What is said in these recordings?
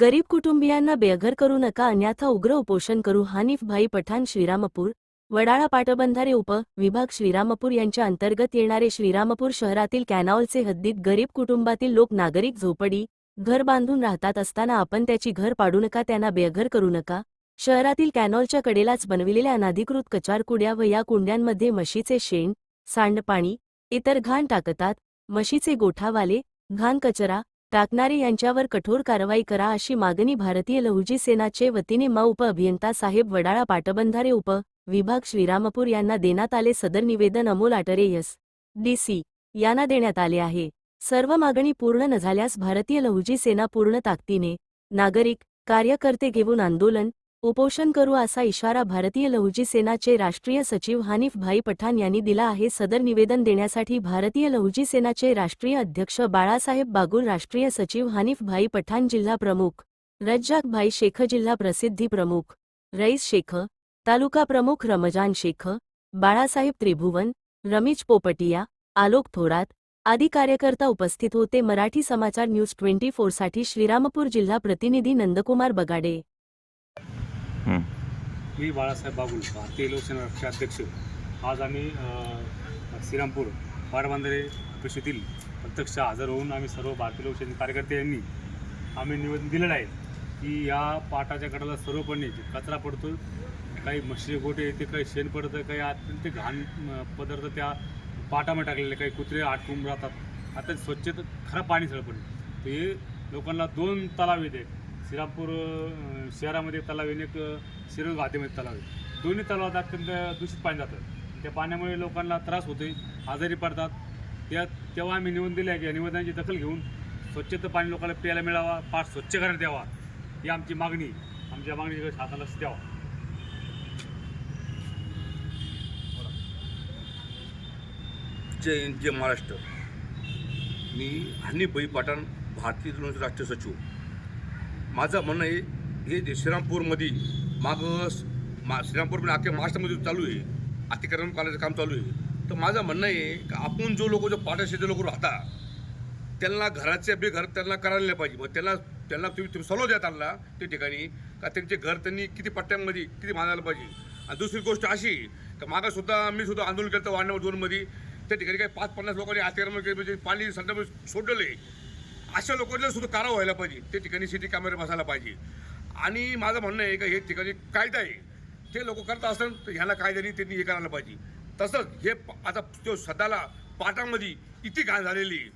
गरीब कुटुंबियांना बेघर करू नका अन्यथा उग्र उपोषण करू. हानिफ भाई पठाण श्रीरामपूर. वडाळा पाटबंधारे उप विभाग श्रीरामपूर यांच्या अंतर्गत येणारे श्रीरामपूर शहरातील कॅनॉलचे हद्दीत गरीब कुटुंबातील लोक नागरिक झोपडी घर बांधून राहतात असताना आपण त्याची घर पाडू नका त्यांना बेघर करू नका. शहरातील कॅनॉलच्या कडेलाच बनविलेल्या अनाधिकृत कचारकुड्या व या कुंड्यांमध्ये म्हशीचे शेण सांडपाणी इतर घाण टाकतात म्हशीचे गोठावाले घाण कचरा टाकणारे यांच्यावर कठोर कारवाई करा अशी मागणी भारतीय लहुजी सेनाचे वतीने मा उप अभियंता साहेब वडाळा पाटबंधारे उप विभाग श्रीरामपूर यांना देण्यात आले सदर निवेदन अमोल आटरे यस डीसी यांना देण्यात आले आहे. सर्व मागणी पूर्ण न झाल्यास भारतीय लहुजी सेना पूर्ण ताकदीने नागरिक कार्यकर्ते घेऊन आंदोलन उपोषण करू असा इशारा भारतीय लहुजी सेनाचे राष्ट्रीय सचिव हानिफ भाई पठाण यांनी दिला आहे. सदर निवेदन देण्यासाठी भारतीय लहुजी सेनाचे राष्ट्रीय अध्यक्ष बाळासाहेब बागुल राष्ट्रीय सचिव हानिफ भाई पठाण जिल्हा प्रमुख रज्जाक भाई शेख जिल्हा प्रसिद्धी प्रमुख रईस शेख तालुका प्रमुख रमजान शेख बाळासाहेब त्रिभुवन रमीज पोपटिया आलोक थोरात आदी कार्यकर्ता उपस्थित होते. मराठी समाचार न्यूज ट्वेंटी फोरसाठी श्रीरामपूर जिल्हा प्रतिनिधी नंदकुमार बगाडे. मी बाळासाहेब बागुल भारतीय लोकसेना अध्यक्ष. आज आम्ही श्रीरामपूर पारबांधारे परिषदेतील प्रत्यक्ष हजर होऊन आम्ही सर्व भारतीय लोकसेना कार्यकर्ते यांनी आम्ही निवेदन दिलेलं आहे की या पाटाच्या गटाला सर्वपणे जे कचरा पडतो काही म्हशी गोटे येते काही शेण पडतं काही अत्यंत घाण पदार्थ त्या पाटामध्ये टाकलेले काही कुत्रे आटकून राहतात. आता स्वच्छता खरं पाणी सगळं पडलं. तर हे लोकांना दोन तलाव येते श्रीरामपूर शहरामध्ये तलाव आहे एक अ, घाटीमध्ये तलाव आहे दोन्ही तलावात अत्यंत दूषित पाणी जातं. त्या पाण्यामुळे लोकांना त्रास होते आजारी पडतात. त्या तेव्हा आम्ही निवडून दिले आहे की या निवेदनाची दखल घेऊन स्वच्छता पाणी लोकांना प्यायला मिळावा पाठ स्वच्छ करण्यात यावा. ही आमची मागणी आमच्या मागणीकडे शासनाला लक्ष द्यावा. जय जय महाराष्ट्र. मी हनी बई पाटण भारतीय राष्ट्रीय सचिव. माझं म्हणणं आहे हे जे श्रीरामपूरमध्ये मागं मा श्रीरामपूरमध्ये अख्ख्या महाराष्ट्रामध्ये चालू आहे अतिक्रमण करण्याचं काम चालू आहे तर माझं म्हणणं आहे की आपण जो लोक जो पाठाशेचे लोक राहतात त्यांना घराचे बे घर त्यांना करायला नाही पाहिजे. मग त्यांना त्यांना तुम्ही तुम्ही सलो द्या त्यांना त्या ठिकाणी का त्यांचे घर त्यांनी किती पट्ट्यांमध्ये किती बांधायला पाहिजे. आणि दुसरी गोष्ट अशी का मागासुद्धा मी सुद्धा आंदोलन केलं होतं वाढण्यावर दोनमध्ये त्या ठिकाणी काही पाच पन्नास लोकांनी अतिक्रमण केले म्हणजे पाणी संध्याकाळी आहे. अशा लोकांना सुद्धा कारा व्हायला पाहिजे. त्या ठिकाणी सिटी कॅमेरे बसायला पाहिजे. आणि माझं म्हणणं आहे का हे ठिकाणी कायदा आहे. ते लोक करत असतात तर ह्याला कायद्याने त्यांनी हे करायला पाहिजे. तसंच हे आता तो सध्याला पाटामध्ये इतकी घाण झालेली आहे.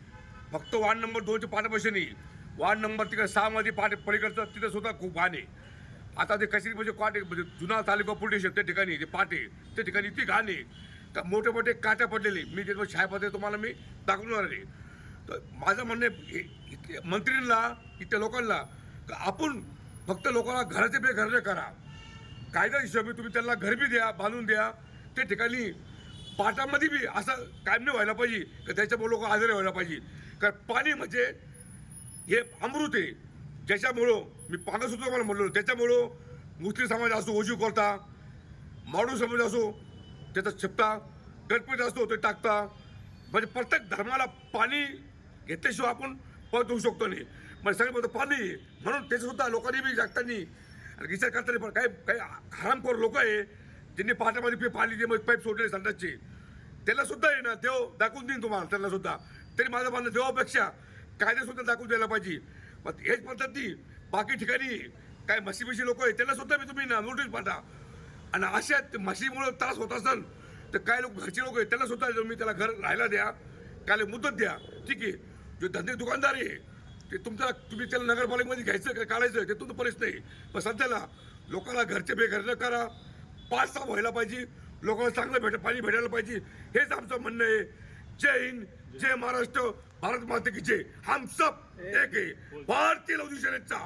फक्त वार्ड नंबर दोनच्या पाठापाशी नाही. वार्ड नंबर तिकडे सहामध्ये पाठ पलीकडचं तिथं सुद्धा खूप घाण आहे. आता ते कशी म्हणजे काटे म्हणजे जुना तालुका पोलीस स्टेशन त्या ठिकाणी जे पाटे त्या ठिकाणी इतकी घाण आहे. का मोठे मोठे काट्या पडलेले मी ते छायापत्र तुम्हाला मी दाखवणार आहे. तर माझं म्हणणं आहे, इथे मंत्रींना इथल्या लोकांना आपण फक्त लोकांना घराचे पे घर करा. कायदा हिशोबी तुम्ही त्यांना घर बी द्या बांधून द्या. त्या ठिकाणी पाटामध्ये बी असं कायम नाही व्हायला पाहिजे का त्याच्यामुळे लोक आजारी व्हायला पाहिजे. कारण पाणी म्हणजे हे अमृत आहे. ज्याच्यामुळं मी पांगा सुद्धा मला म्हणलो त्याच्यामुळं मुस्लिम समाज असो ओजू करता माडू समाज असो त्याचा छिपता गणपती असतो ते टाकता. म्हणजे प्रत्येक धर्माला पाणी घेतल्याशिवाय आपण पळत होऊ शकतो नाही. मग सगळं म्हणतो पाणी. म्हणून त्याचं सुद्धा लोकांनी बी जागतानी आणि विचार करताना पण काही काही हरामखोर लोक आहे ज्यांनी पाटामध्ये पाणी पाणी जे पाईप सोडले संडासचे. त्याला सुद्धा आहे ना देव दाखवून देईन तुम्हाला त्यांना सुद्धा तरी माझं म्हणणं देवापेक्षा कायदेसुद्धा दाखवून द्यायला पाहिजे. मग हेच पद्धती बाकी ठिकाणी काय म्हशी म्हशी लोक आहेत त्यांना सुद्धा मी तुम्ही ना नोटीस पाठा. आणि अशा म्हशीमुळं त्रास होत असेल तर काय लोक घरचे लोक आहेत त्यांना सुद्धा तुम्ही त्याला घर राहायला द्या काय मुदत द्या. ठीक आहे. जो धंदे दुकानदार आहे ते तुमच्या तुम्ही त्याला नगरपालिकेमध्ये घ्यायचं का काढायचं ते तुमचं परिस्थिती नाही. पण सध्याला लोकांना घरचे बेघर न करा. पाच सहा व्हायला पाहिजे. लोकांना चांगलं भेट पाणी भेटायला पाहिजे. हेच आमचं म्हणणं आहे. जय हिंद जय महाराष्ट्र. भारत माते की जय. हम सब एक आहे. भारतीय लवजी सेनेचा